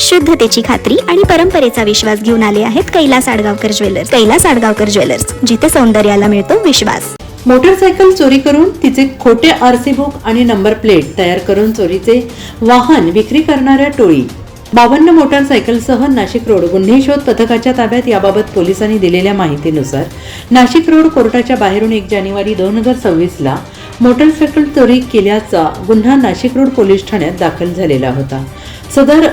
शुद्धतेची खात्री आणि परंपरेचा विश्वास घेऊन आले आहेत कैलास आडगावकर ज्वेलर्स. कैलास आडगावकर ज्वेलर्स जिथे सौंदर्याला मिळतो विश्वास. मोटरसायकल चोरी करून तिचे खोटे आरसी बुक आणि नंबर प्लेट तयार करून चोरीचे वाहन विक्री करणाऱ्या टोळी. बावन्न मोटारसायकलसह नाशिक रोड गुन्हे शोध पथकाच्या ताब्यात याबाबत पोलिसांनी दिलेल्या माहितीनुसार नाशिक रोड कोर्टाच्या बाहेरून एक जानेवारी दोन हजार सव्वीसला मोटरसायकल चोरी केल्याचा गुन्हा नाशिक रोड पोलीस ठाण्यात दाखल झालेला होता. सदर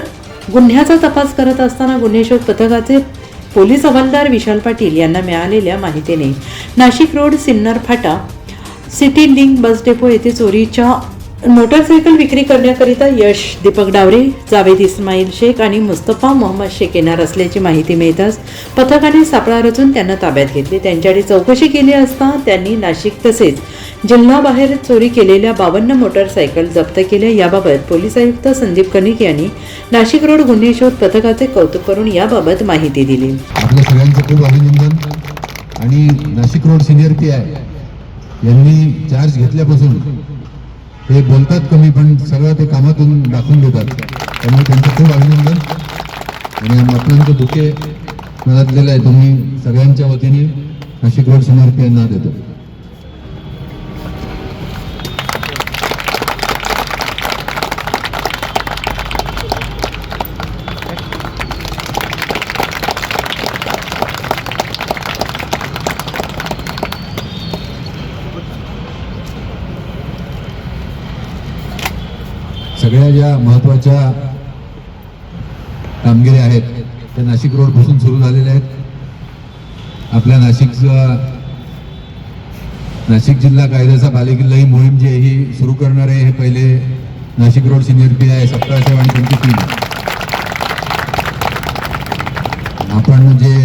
गुन्ह्याचा तपास करत असताना गुन्हेशोध पथकाचे पोलीस हवालदार विशाल पाटील यांना मिळालेल्या माहितीने. Nashik road Sinnar Phata city link bus depot येथे चोरीच्या मोटारसायकल विक्री करण्याकरिता यश दीपक डावरे जावेद इस्माईल शेख आणि मुस्तफा मोहम्मद शेख येणार असल्याची माहिती मिळताच पथकाने सापळा रचून त्यांना ताब्यात घेतले. त्यांच्याकडे चौकशी केली असता त्यांनी नाशिक तसेच जिल्हाबाहेर चोरी केलेल्या बावन्न मोटारसायकल जप्त केल्या. याबाबत पोलीस आयुक्त संदीप कनिक यांनी नाशिक रोड गुन्हे शोध पथकाचे कौतुक करून याबाबत माहिती दिली. आपल्या सगळ्यांचं खूप अभिनंदन. आणि Nashik road senior P I यांनी चार्ज घेतल्यापासून ते बोलतात कमी पण सगळं ते कामातून दाखवून देतात. त्यामुळे त्यांचं खूप अभिनंदन. आणि आपल्याला बुके मला दिलेलं आहे. तुम्ही सगळ्यांच्या वतीने नाशिक रोड समर्थ यांना देतो. सगळ्या ज्या महत्त्वाच्या कामगिरी आहेत त्या नाशिक रोडपासून सुरू झालेल्या आहेत. आपल्या नाशिकचं नाशिक जिल्हा कायद्याचा बालेकिल्ला ही मोहीम जी आहे ही सुरू करणार आहे हे पहिले नाशिक रोड सिनियर पी आहे सप्ताह आणि त्यांची टीम आपण जे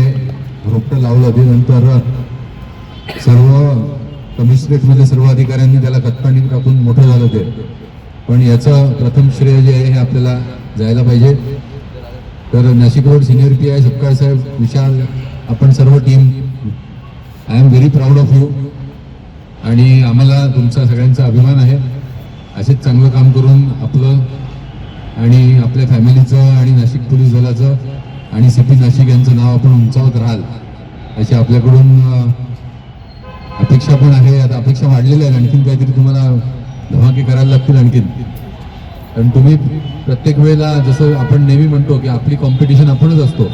रोपटं लावलं ते नंतर सर्व कमिशनरेटमध्ये सर्व अधिकाऱ्यांनी त्याला खतपाणी टाकून मोठं झालं ते. पण याचं प्रथम श्रेय जे आहे हे आपल्याला जायला पाहिजे. तर Nashik road senior P I Sapkal साहेब विशाल आपण सर्व team I am very proud of you आणि आम्हाला तुमचा सगळ्यांचा अभिमान आहे. असेच चांगलं काम करून आपलं आणि आपल्या फॅमिलीचं आणि नाशिक पोलीस दलाचं आणि सी पी नाशिक यांचं नाव आपण उंचावत राहाल अशी आपल्याकडून अपेक्षा पण आहे. आता अपेक्षा वाढलेल्या आहेत. आणखीन काहीतरी तुम्हाला धमाके करायला लागतील आणखीन. कारण तुम्ही प्रत्येक वेळेला जसं आपण नेहमी म्हणतो की आपली कॉम्पिटिशन आपणच असतो.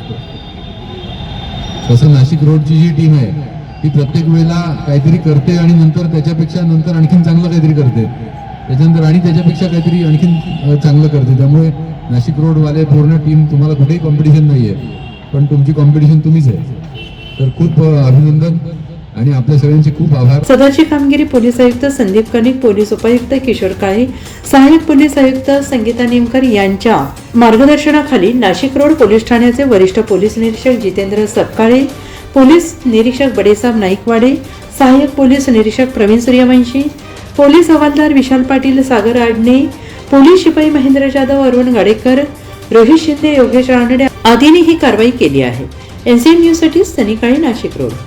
तसं नाशिक रोडची जी टीम आहे ती प्रत्येक वेळेला काहीतरी करते आणि नंतर त्याच्यापेक्षा नंतर आणखीन चांगलं काहीतरी करते. त्याच्यानंतर आणि त्याच्यापेक्षा काहीतरी आणखीन चांगलं करते. त्यामुळे नाशिक रोडवाले पूर्ण टीम तुम्हाला कुठेही कॉम्पिटिशन नाही आहे पण तुमची कॉम्पिटिशन तुम्हीच आहे. तर खूप अभिनंदन. आणि आपल्या सगळ्यांचे खूप आभार. सदरची कामगिरी पोलीस आयुक्त संदीप कनिक पोलीस उपायुक्त किशोर काळे सहाय्यक पोलीस आयुक्त संगीता नेमकर यांच्या मार्गदर्शनाखाली नाशिक रोड पोलीस ठाण्याचे वरिष्ठ पोलीस निरीक्षक जितेंद्र सपकाळे पोलीस निरीक्षक बडेसाब नाईकवाडे सहाय्यक पोलीस निरीक्षक प्रवीण सूर्यवंशी पोलीस हवालदार विशाल पाटील सागर आडणे पोलीस शिपाई महेंद्र जाधव अरुण गाडेकर रोहित शिंदे योगेश रानडे आदींनी ही कारवाई केली आहे. एनसीएन न्यूजसाठी सनी काळे नाशिक रोड.